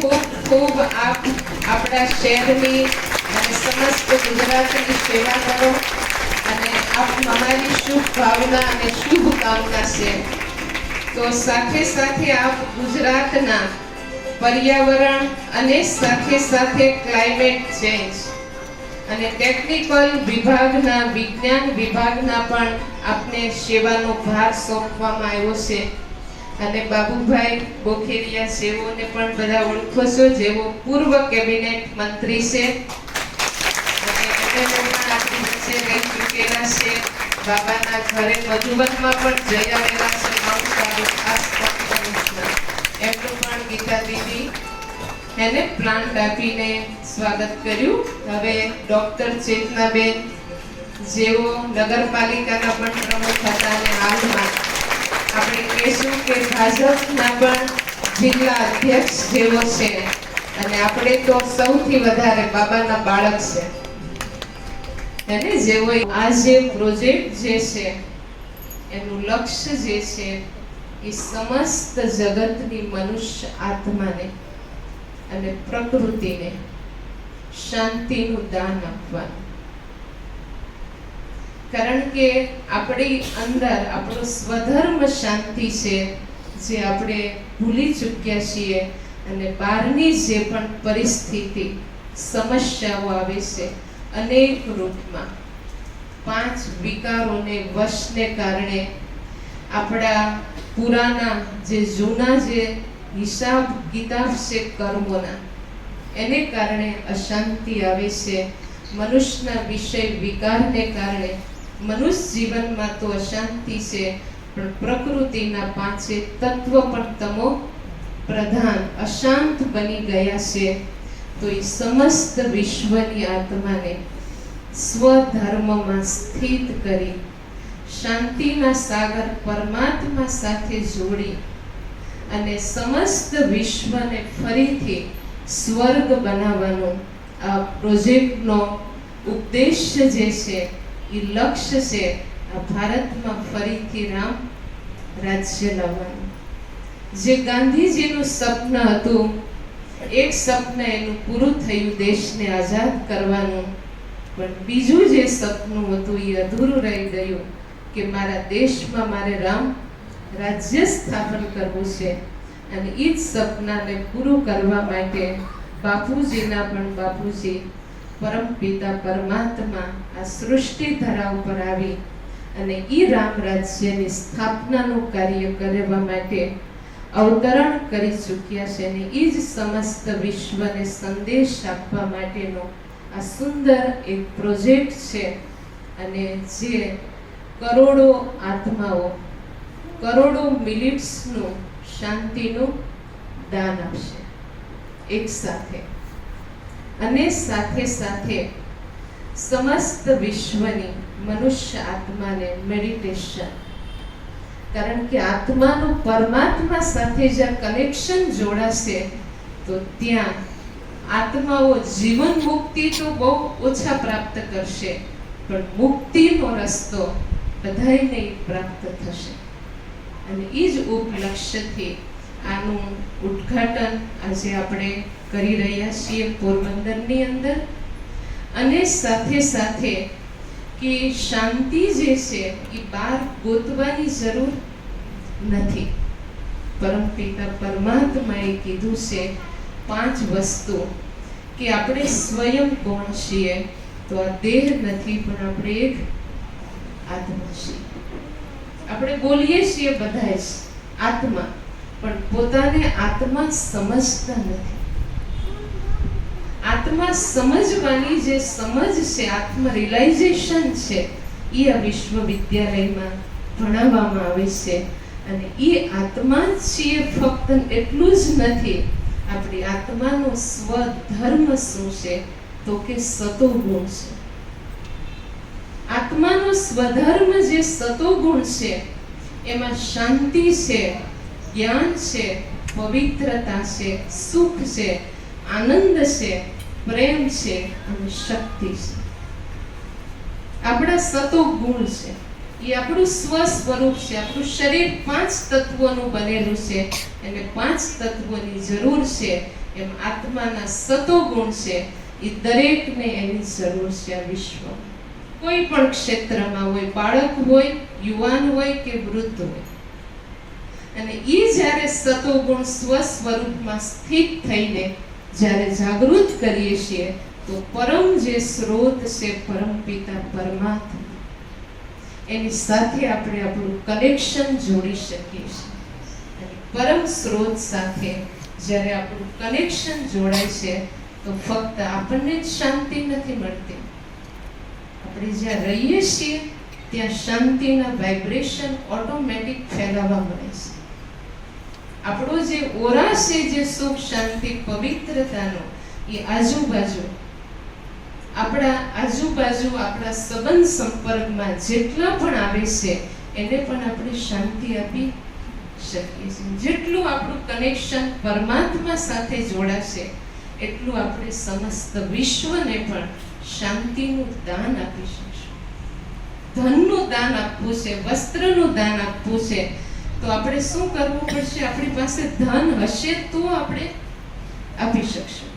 ખૂબ ખૂબ આપ, આપણા શહેરની અને સમસ્ત ગુજરાતની સેવા કરો. અને આપ અમારી શુભ ભાવના અને શુભ કામના છે તો સાથે સાથે આપ ગુજરાતના પર્યાવરણ અને સાથે સાથે ક્લાઇમેટ ચેન્જ અને ટેકનિકલ વિભાગના, વિજ્ઞાન વિભાગના પણ આપને સેવાનો ભાર સોંપવામાં આવ્યો છે. અને બાબુભાઈ બોખેરિયા સેવોને પણ બધા ઓળખો છો, જેઓ પૂર્વ કેબિનેટ મંત્રી છે. અને ચૂકેલા છે. બાબાના ઘરે મધુબનમાં પણ જઈ આવેલા છે. આપણે અધ્યક્ષ જેવો છે. અને આપણે તો સૌથી વધારે બાબાના બાળક છે. અને આ જે પ્રોજેક્ટ જે છે, એનું લક્ષ્ય જે છે એ સમસ્ત જગતની મનુષ્ય આત્માને અને પ્રકૃતિને શાંતિનું દાન આપવાનું. કારણ કે આપણી અંદર આપણો સ્વધર્મ શાંતિ છે, જે આપણે ભૂલી ચૂક્યા છીએ અને બહારની જે પણ પરિસ્થિતિ, સમસ્યાઓ આવે છે, અનેક રૂપમાં પાંચ વિકારોને વશને કારણે આપણા પુરાના જે જૂના જે હિસાબ કિતાબ છે કર્મોના, એને કારણે અશાંતિ આવે છે. મનુષ્યના વિષય વિકારને કારણે મનુષ્ય જીવનમાં તો અશાંતિ છે, પણ પ્રકૃતિના પાંચે તત્વ પણ તમો પ્રધાન અશાંત બની ગયા છે. તો એ સમસ્ત વિશ્વની આત્માને સ્વધર્મમાં સ્થિત કરી શાંતિના સાગર પરમાત્મા સાથે જોડી અને સમસ્ત વિશ્વને ફરીથી સ્વર્ગ બનાવવાનો આ પ્રોજેક્ટનો ઉદ્દેશ જે છે, એ લક્ષ્ય છે, આ ભારતમાં ફરીથી રામ રાજ્ય લાવવાનું. જે ગાંધીજીનું સપન હતું, એક સપન એનું પૂરું થયું, દેશને આઝાદ કરવાનું. પણ બીજું જે સપનું હતું, એ અધૂરું રહી ગયું. કે મારા દેશમાં મારે રામ રાજ્ય સ્થાપન કરવું છે અને એ જ સપનાને પૂરું કરવા માટે બાપુજીના પણ બાપુજી, પરમ પિતા પરમાત્મા આ સૃષ્ટિ ધરા ઉપર આવી અને એ રામ રાજ્યની સ્થાપનાનું કાર્ય કરવા માટે અવતરણ કરી ચૂક્યા છે અને એ જ સમસ્ત વિશ્વને સંદેશ આપવા માટેનો આ સુંદર એક પ્રોજેક્ટ છે અને જે કરોડો આત્માઓ, કરોડો મિનિટ્સનું શાંતિનું દાન આપશે એક સાથે. અને સાથે સાથે સમસ્ત વિશ્વની મનુષ્ય આત્માને મેડિટેશન કારણ કે આત્માનું પરમાત્મા સાથે જ્યાં કનેક્શન જોડાશે, તો ત્યાં આત્માઓ જીવન મુક્તિ તો બહુ ઓછા પ્રાપ્ત કરશે. પણ મુક્તિનો રસ્તો બધાયને પ્રાપ્ત થશે. અને એ જ ઉપલક્ષ્યથી આનું ઉદ્ઘાટન આજે આપણે કરી રહ્યા છીએ પોરબંદરની અંદર. અને સાથે સાથે કે શાંતિ જે છે એ બહાર ગોતવાની જરૂર નથી. પરમપિતા પરમાત્માએ કીધું છે પાંચ વસ્તુ કે આપણે સ્વયં કોણ છીએ? તો આ દેહ નથી, પણ આપણે એક આત્મા આપણે બોલીએ છીએ બધા જ આત્મા, પણ પોતાને આત્મા સમજતા નથી. આત્મા સમજવાની જે સમજ છે, આત્મ રિલાઇઝેશન છે, એ આ વિશ્વવિદ્યાલયમાં ભણાવવામાં આવે છે. અને એ આત્મા છીએ, ફક્ત એટલું જ નથી, આપણી આત્માનો સ્વધર્મ શું છે? તો કે સતો ગુણ છે. આત્માનો સ્વધર્મ જે સતો ગુણ છે, એમાં શાંતિ છે, જ્ઞાન છે, પવિત્રતા છે, સુખ છે, આનંદ છે, પ્રેમ છે અને શક્તિ છે. આપણા સતો ગુણ છે. એ આપણું સ્વ સ્વરૂપ છે. આપણું શરીર પાંચ તત્વોનું બનેલું છે. અને પાંચ તત્વોની જરૂર છે. એમ આત્માના સતો ગુણ છે. એ દરેકને એની જરૂર છે આ વિશ્વમાં. કોઈ પણ ક્ષેત્રમાં હોય, બાળક હોય, યુવાન હોય કે વૃદ્ધ હોય. અને એ જ્યારે સતોગુણ સ્વ સ્વરૂપમાં સ્થિત થઈને જ્યારે જાગૃત કરીએ છીએ, તો પરમ જે સ્રોત છે પરમ પિતા પરમાત્મા. એની સાથે આપણે આપણું કનેક્શન જોડી શકીએ છીએ. અને પરમ સ્રોત સાથે જ્યારે આપણું કનેક્શન જોડાય છે, તો ફક્ત આપણને જ શાંતિ નથી મળતી. આપણે જ્યાં રહીએ છીએ, ત્યાં શાંતિના વાઇબ્રેશન ઓટોમેટિક ફેલાવા મળે છે. આપણો જે ઓરા છે, જે સુખ, શાંતિ, પવિત્રતાનો, એ આજુબાજુ, આપણા આજુબાજુ, આપણા સંબંધ સંપર્કમાં જેટલા પણ આવે છે, એને પણ આપણે શાંતિ આપી શકીએ છીએ. જેટલું આપણું કનેક્શન પરમાત્મા સાથે જોડાશે, એટલું આપણે સમસ્ત વિશ્વને પણ શાંતિનું દાન આપી શકશું. ધનનું દાન આપવું છે, વસ્ત્રનું દાન આપવું છે. તો આપણે શું કરવું પડશે? આપણી પાસે ધન હશે તો આપણે આપી શકશું.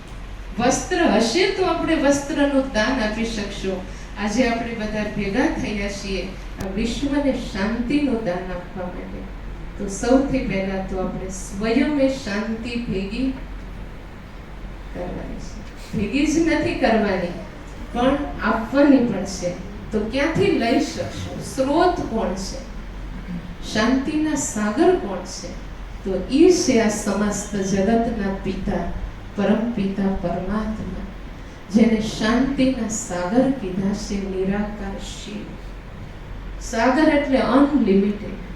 વસ્ત્ર હશે તો આપણે વસ્ત્રનું દાન આપી શકશું. આજે આપણે બધા ભેગા થયા છીએ આ વિશ્વને શાંતિનું દાન આપવા માટે. તો સૌથી પહેલા તો આપણે સ્વયં શાંતિ ભેગી કરવાની છે. ભેગી જ નથી કરવાની. પણ આપવાની પણ છે. તો ક્યાંથી લઈ શકશો? સ્ત્રોત કોણ છે? શાંતિના સાગર કોણ છે? તો એ છે આ સમસ્ત જગતના પિતા, પરમ પિતા પરમાત્મા, જેને શાંતિના સાગર કીધા છે નિરાકાર શિવ સાગર એટલે અનલિમિટેડ.